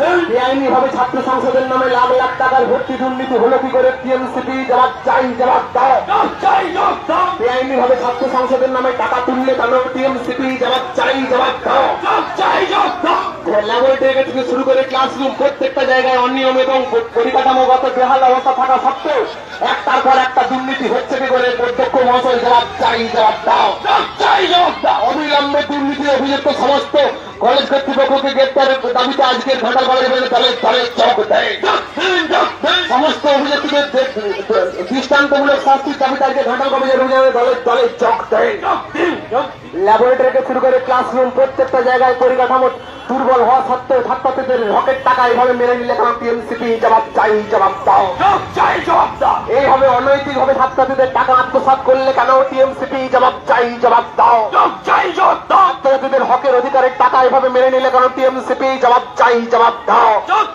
বেআইনি ভাবে ছাত্র সংসদের নামে লাখ লাখ টাকার ভর্তি দুর্নীতি হলো কি করে টিএমসিপি? জবাব চাই জবাব দাও। বেআইনি ভাবে ছাত্র সংসদের নামে টাকা তুললে কেন টিএমসিপি? জবাব চাই জবাব দাও। ল্যাবরেটরি থেকে শুরু করে ক্লাসরুম প্রত্যেকটা জায়গায় অনিয়ম এবং পরিকাঠামোগত বেহাল অবস্থা থাকা সত্ত্বেও একটার পর একটা দুর্নীতি হচ্ছে কি করে? প্রত্যক্ষ মহাশয় জবাব চাই জবাব দাও। অবিলম্বে দুর্নীতি অভিযুক্ত সমস্ত কলেজ কর্তৃপক্ষকে গ্রেপ্তারের দাবিতে আজকের ঘাটাল কলেজ দলের দলের চক দেয় সমস্ত অভিযুক্তদের দৃষ্টান্তমূলক শাস্তির দাবিতে আজকে ঘাটাল কলেজের অভিযানে দলের দলের চক দেয় ল্যাবরেটরি থেকে শুরু করে ক্লাসরুম প্রত্যেকটা জায়গায় পরিকাঠামো দুর্বল হওয়া সত্ত্বেও ছাত্রছাত্রীদের হকের টাকা এইভাবে মেনে নিলে কারণ টিএমসিপি জবাব চাই, জবাব দাও। এইভাবে অনৈতিক ভাবে ছাত্রছাত্রীদের টাকা আত্মসাৎ করলে কেন টিএমসিপি জবাব চাই, জবাব দাও। ছাত্রছাত্রীদের হকের অধিকারের টাকা এইভাবে মেনে নিলে কেন? টিএমসিপি জবাব চাই জবাব দাও।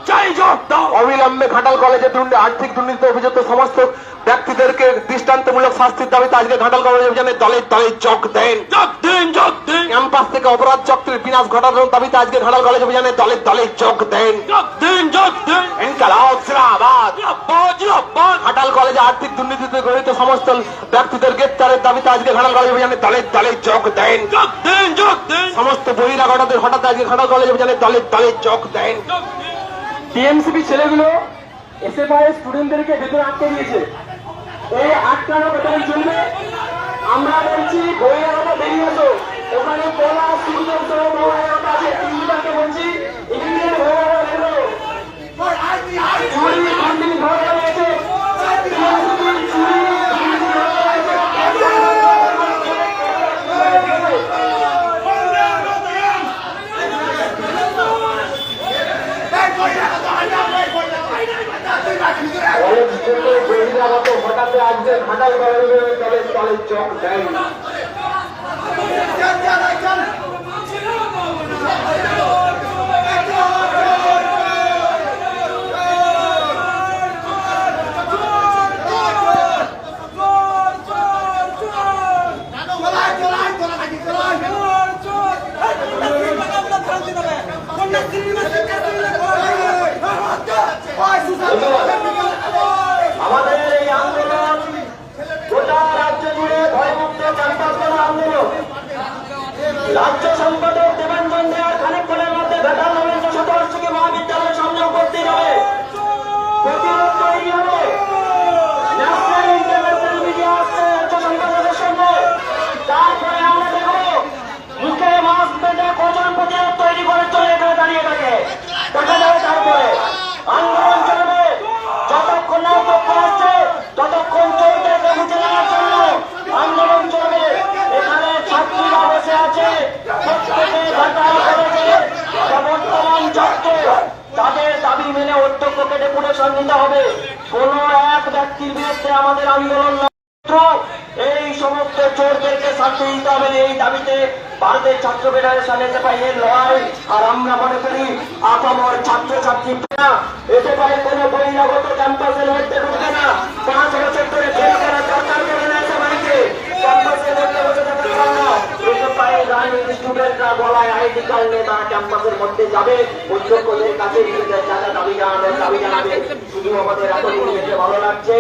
চাই জবাব দাও। অবিলম্বে ঘাটাল কলেজে দুর্নীতি আর্থিক দুর্নীতি অভিযুক্ত সমস্ত ব্যক্তিদেরকে দৃষ্টান্তমূলক শাস্তির দাবিতে আজকে ঘাটাল কলেজ অভিযানে দলে দলে চক দেন। ক্যাম্পাস থেকে অপরাধ চক্রের বিনাশ ঘটানোর দাবিতে আজকে ঘাটাল কলেজ অভিযানে দলে দলে চক দেন। ইনকালাব জিন্দাবাদ। ঘাটাল কলেজে আর্থিক দুর্নীতিতে গঠিত সমস্ত ব্যক্তিদের গ্রেপ্তারের দাবিতে আজকে ঘাটাল কলেজ অভিযানে দলে দলে চক দেন। সমস্ত বহিরা বহিরাগতদের হঠাৎ আজকে ঘাটাল কলেজ অভিযানে দলে দলে চক দেন। টিএমসিপি ছেলেগুলো এসএফআই স্টুডেন্টদেরকে ভেতরে আটকে দিয়েছে। এই আটকানো বেতন চলবে আমরা বলছি বহিরাগত বেরিয়ে আসো ওখানে সূর্য সহ বহিরাগত আছে। বলছি ইমিডিয়েট বহিরাগত বেরো চুরি কন্টিনিউ ঘরে রয়েছে TMCP চুরি দুর্নীতি ঘরে রয়েছে। কলেজ থেকে বহিরাগত হঠাৎ আজকে ঘাটাল কলেজ অভিযানে দলে দলে চক দেন আমাদের এই আন্দোলন গোটা রাজ্য জুড়ে ভয়মুক্ত আন্দোলন। রাজ্য সম্পাদক দেবাঞ্জন দেওয়ার খানিকক্ষণের মধ্যে ভেটাল রবীন্দ্র শতবার্ষিকী মহাবিদ্যালয়ের সামনে উপস্থিত হবে প্রতিরোধ তৈরি হবে ন্যাশনাল ইন্টারন্যাশনাল মিডিয়া আসছে রাজ্য সম্পাদকের সঙ্গে তারপরে আমরা দেখব মুখে মাস্ক বেঁধে কজন প্রতিরোধ তৈরি করে চলে এখানে দাঁড়িয়ে থাকে দেখা যাবে তারপরে আন্দোলন চলবে যতক্ষণ না পক্ষ আসছে ততক্ষণ চোরদেরকে বুঝে নেওয়ার জন্য আন্দোলন চলবে এখানে ছাত্রীরা বসে আছে প্রত্যেকে ঘাটাল কলেজে এই সমস্ত চোরদেরকে শাস্তি দিতে হবে। এই দাবিতে ভারতের ছাত্র ফেডারেশন আর আমরা মনে করি আপামর ছাত্র না এতে পাই কোনো বহিরাগত ক্যাম্পাসের মধ্যে ঢুকবে না। পাঁচ বছর ধরে ফেল করা দরকার করে না সবাইকে ক্যাম্পাসের মধ্যে বসে থাকার জন্য এতে পাই রানিং স্টুডেন্টরা গলায় আইডি কার্ড নিয়ে তারা ক্যাম্পাসের মধ্যে যাবে। অধ্যক্ষদের কাছে নিজেদের যারা দাবি জানানোর দাবি জানাবে। শুধু আমাদের এতদিন যেতে ভালো লাগছে।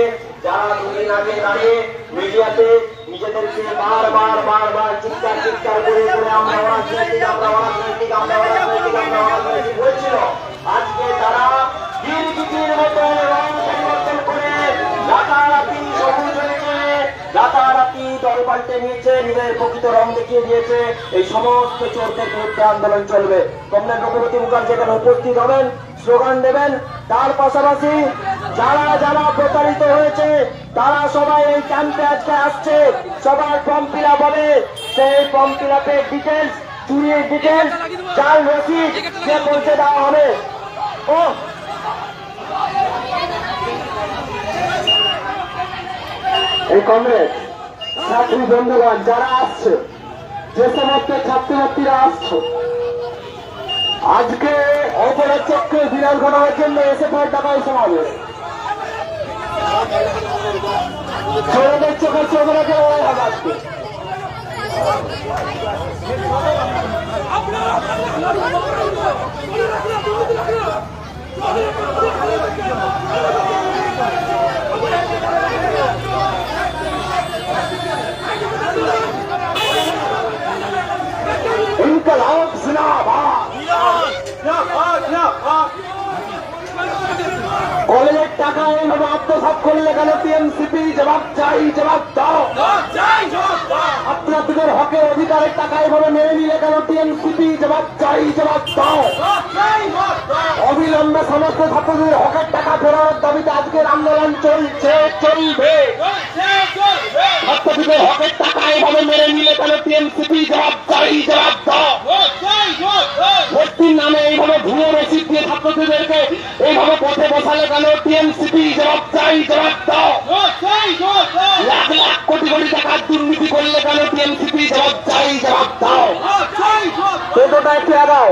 যারা দুদিন আগে দাঁড়িয়ে মিডিয়াতে নিজেদেরকে বারবার বারবার চিৎকার চিৎকার করে করে আমরা অরাজনৈতিক আমরা অরাজনৈতিক আমরা অরাজনৈতিক আমরা অরাজনৈতিক বলছিল। আজকে তারা গিরগিটির মতো রং পরিবর্তন করে রাতারাতি সবুজ হয়েছে রাতারাতি দল পাল্টে নিয়েছে, নিজের প্রকৃত রং দেখিয়ে দিয়েছে। এই সমস্ত চোরদের বিরুদ্ধে আন্দোলন চলবে। কমরেড রঘুপতি মুখার্জি এখানে উপস্থিত হবেন, স্লোগান দেবেন। তার পাশাপাশি যারা যারা প্রতারিত হয়েছে, তারা সবাই এই ক্যাম্পে আজকে আসছে। সবার ফর্ম ফিল আপ হবে। সেই ফর্ম ফিল আপের ডিটেলস চুরির ডিটেলস জাল, রসিদ যে পৌঁছে দেওয়া হবে। ও এই কংগ্রেস, ছাত্রী বন্ধুগণ, যারা আসছে, যে সমস্ত ছাত্রছাত্রীরা আসছে, আজকে অপরাধ চক্রে বিরাজ ঘটানোর জন্য এসে পর টাকায় সমাবেশ ছেলেদের চোখে রেখে হবে আজকে আত্মসাৎ করলে কেন টিএমসিপি জবাব চাই জবাব দাও। ছাত্রছাত্রীদের হকের অধিকারের টাকা এভাবে মেনে নিলে কেন টিএমসিপি জবাব চাই জবাব দাও। অবিলম্বে সমস্ত ছাত্রদের হকের টাকা ফেরানোর দাবিতে আজকের আন্দোলন চলছে চলবে। ছাত্রছাত্রীদের হকের টাকা এভাবে মেনে নিলে কেন টিএমসিপি জবাব চাই জবাব জবাব চাই জবাব দাও টোটোটা একটু আগাও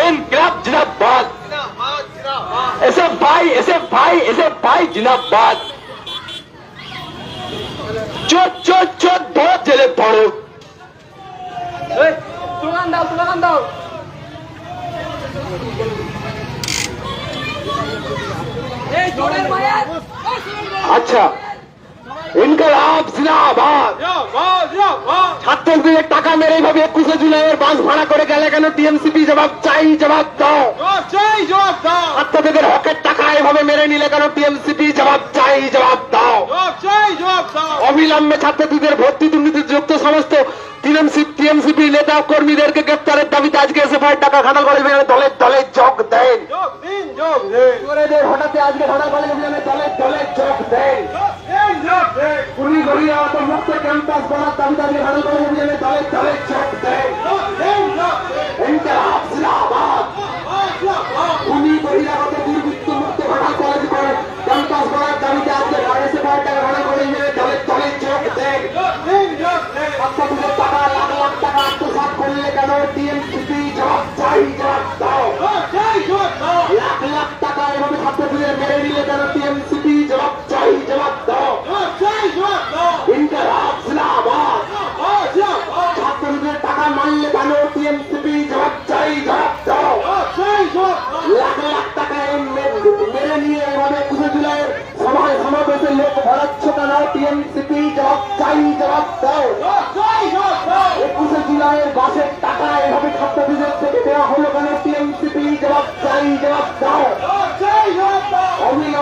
ইনকলাব জিনাবাদ এসে ভাই এসে ভাই এসে ভাই জিনাবাদ চোর চোর চোর ধর জেলে পড়ো দোকান দাও দোকান দাও আচ্ছা। ইনকলাব জিন্দাবাদ ছাত্রদের টাকা মেরে এইভাবে একুশে জুলাইয়ের বাস ভাড়া করে গেলে কেন টিএমসিপি জবাব চাই জবাব দাও। ছাত্রদের হকের টাকা এভাবে মেরে নিলে কেন টিএমসিপি জবাব চাই জবাব দাও। অবিলম্বে ছাত্রছাত্রীদের ভর্তি দুর্নীতি যুক্ত সমস্ত টিএমসিপি নেতা কর্মীদেরকে গ্রেপ্তারের দাবিতে আজকে এসএফআই টাকা খানাল কলেজ দলে দলে যোগ দেন। হঠাৎ আজকে খানাল কলেজ দলে দলে যোগ দেন। কুড়ি গড়িয়া ক্যাম্পাস করার মুক্ত ঘাটাল কলেজ করে। দাবিতে আজকে এসএফআই টাকা কেন এভাবে মেরে টিএমসিপি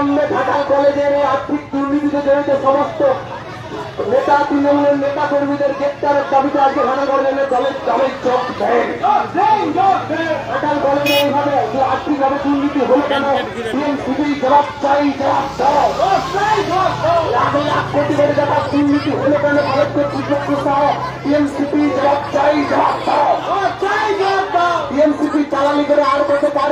অবিলম্বে ঢাকা কলেজের আর্থিক দুর্নীতিতে জড়িত সমস্ত নেতা, তৃণমূলের নেতা কর্মীদের গ্রেপ্তারের দাবিতে আজকে ঢাকা কলেজের দলের দলের চোখ দেন কলেজে এইভাবে যে আর্থিকভাবে দুর্নীতি হলো কেন? টিএমসিপি জবাব চাই লাখ লাখ কোটি কোটি টাকা দুর্নীতি হলো কেন? কলেজ কর্তৃপক্ষ সহ টিএমসিপি জবাব চাই, জবাব দাও। করে আর কত পার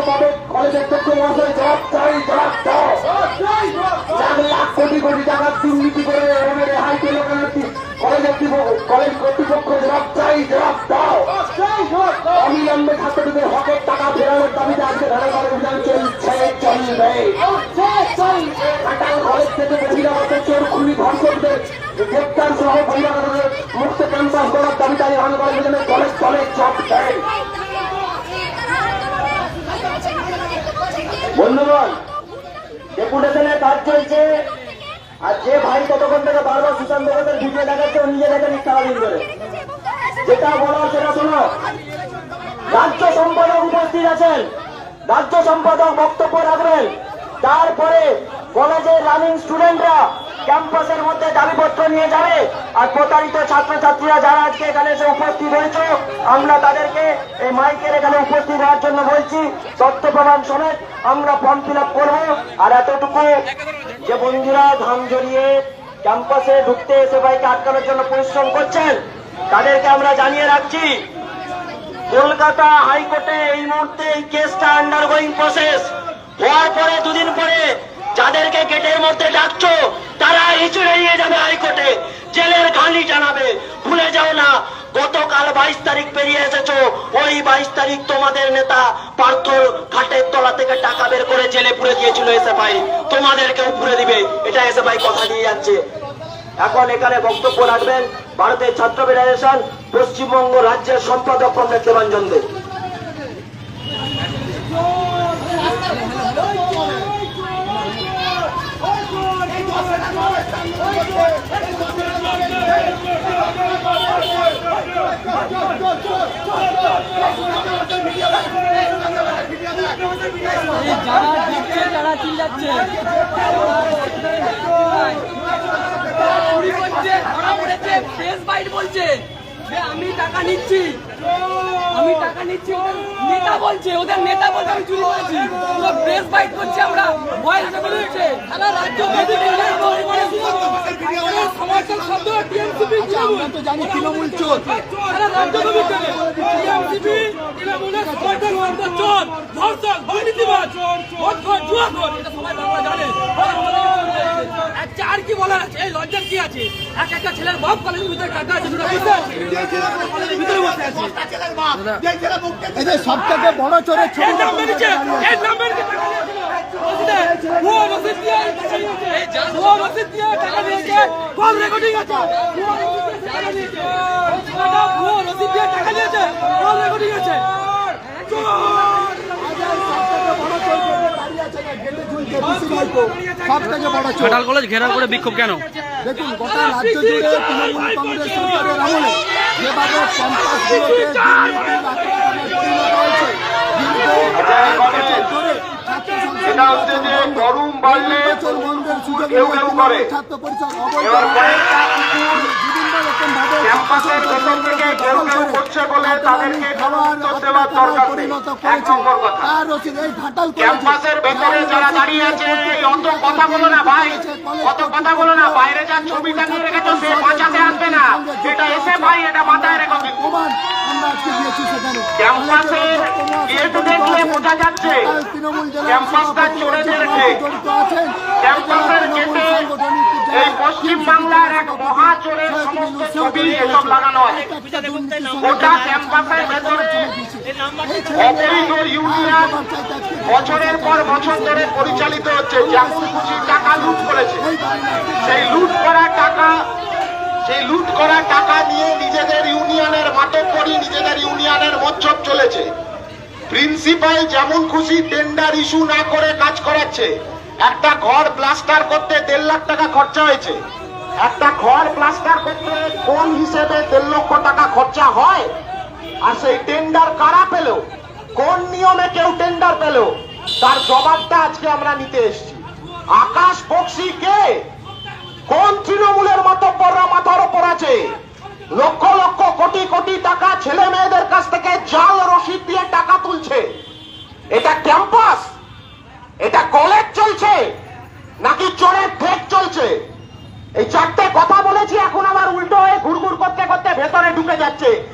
বহিরাগত চোর খুনি ধর্ষকদের কাজ চলছে। আর যে ভাই ততক্ষণ থেকে বারবার সুশান্ত ঘোষের ভিডিও দেখাচ্ছে, ও নিজে দেখে নিচ্ছে সারাদিন করে। যেটা বলার সেটা শোনো। রাজ্য সম্পাদক উপস্থিত আছেন। রাজ্য সম্পাদক বক্তব্য রাখবেন। তারপরে কলেজের রানিং স্টুডেন্টরা ক্যাম্পাসের মধ্যে দাবিপত্র নিয়ে যাবে। আর প্রতারিত ছাত্রছাত্রীরা যারা আজকে এখানে এসে উপস্থিত হয়েছে, আমরা তাদেরকে এই মাইকের এখানে উপস্থিত হওয়ার জন্য বলছি, তথ্য প্রমাণ সমেত আমরা ফর্ম ফিল আপ করব। আর এতটুকু, যে বন্ধুরা ধান জড়িয়ে ক্যাম্পাসে ঢুকতে এসে বাইকে আটকানোর জন্য পরিশ্রম করছেন, তাদেরকে আমরা জানিয়ে রাখছি, কলকাতা হাইকোর্টে এই মুহূর্তে এই কেসটা আন্ডার গোয়িং প্রসেস হওয়ার পরে, দুদিন পরে যাদেরকে গেটের মধ্যে ডাকছো তারা ইচুড়ে নিয়ে যাবে হাইকোর্টে। জেলের ঘানি জানাবে। ভুলে যাও না, গতকাল বাইশ তারিখ পেরিয়ে এসেছ। ওই বাইশ তারিখ তোমাদের নেতা পার্থ ঘাটের তলা থেকে টাকা বের করে জেলে পুরে দিয়েছিল এসে ভাই তোমাদেরকেও পুরে দিবে। এটা এসে ভাই কথা দিয়ে যাচ্ছে। এখন এখানে বক্তব্য রাখবেন ভারতের ছাত্র ফেডারেশন, পশ্চিমবঙ্গ রাজ্যের সম্পাদক কমরেড দেবাঞ্জন দেব যারা ফেস বাইট বলছে যে আমি টাকা নিচ্ছি। আমি টাকা নিচ্ছি নেতা বলছে ওদের নেতা বলছে আমি চুরি করেছি পুরো প্রেস বাইট করছে আমরা রাজ্য আমরা তো জানি তৃণমূল চোর। আর কি বলার আছে এই লজ্জার কি আছে? এক একটা ছেলের বাপ কলেজের ভিতরে টাকা আছে দুটো বসে আছে। ভিতরে বসে আছে। সব থেকে বড় চোরের ছবি নাম বেরিয়েছে এর নাম বেরিয়েছে রসিদ দিয়ে টাকা। কল রেকর্ডিং আছে। কলেজ ঘেরাও করে বিক্ষোভ কেন? দেখুন গোটা রাজ্য জুড়ে তৃণমূল কংগ্রেস সরকারের আমলে যেভাবে ছাত্র পরিষদ অবৈধ ক্যাম্পাসের ভেতর থেকে কেউ করছে বলে তাদেরকে উত্তর দেওয়ার দরকার নেই। এক নম্বর কথা। ক্যাম্পাসের ভেতরে যারা দাঁড়িয়ে আছে অত কথা বলো না ভাই অত কথা বলো না বাইরে যার ছবি টাঙিয়ে রেখেছো, সে বাঁচাতে আসবে না এটা এসে ভাই, এটা মাথায় রেখো ক্যাম্পাসের গেট দেখলে বোঝা যাচ্ছে, ক্যাম্পাসটা চোরেদের গেট। ক্যাম্পাসের গেটে এই পশ্চিম এক মহাচোরের সমস্ত ছবি এসব লাগানো আছে। ইউনিয়ন বছরের পর বছর ধরে পরিচালিত হচ্ছে। যেমন খুশি টাকা লুট করেছে। সেই লুট করা টাকা, সেই লুট করা টাকা নিয়ে নিজেদের ইউনিয়নের মাতক করি নিজেদের ইউনিয়নের মজ্জত চলেছে। প্রিন্সিপাল যেমন খুশি টেন্ডার ইস্যু না করে কাজ করাচ্ছে একটা ঘর প্লাস্টার করতে দেড় লাখ টাকা খরচা হয়েছে। একটা ঘর প্লাস্টার করতে কোন হিসেবে দেড় লক্ষ টাকা খরচা হয়? আর সেই টেন্ডার কারা পেল? কোন নিয়মে কেউ টেন্ডার পেল? তার জবাবটা আজকে আমরা নিতে এসেছি। আকাশ বক্সি কে? কোন তৃণমূলের মতো মাতব্বররা মাথার ওপর আছে? লক্ষ লক্ষ কোটি কোটি টাকা ভেতরে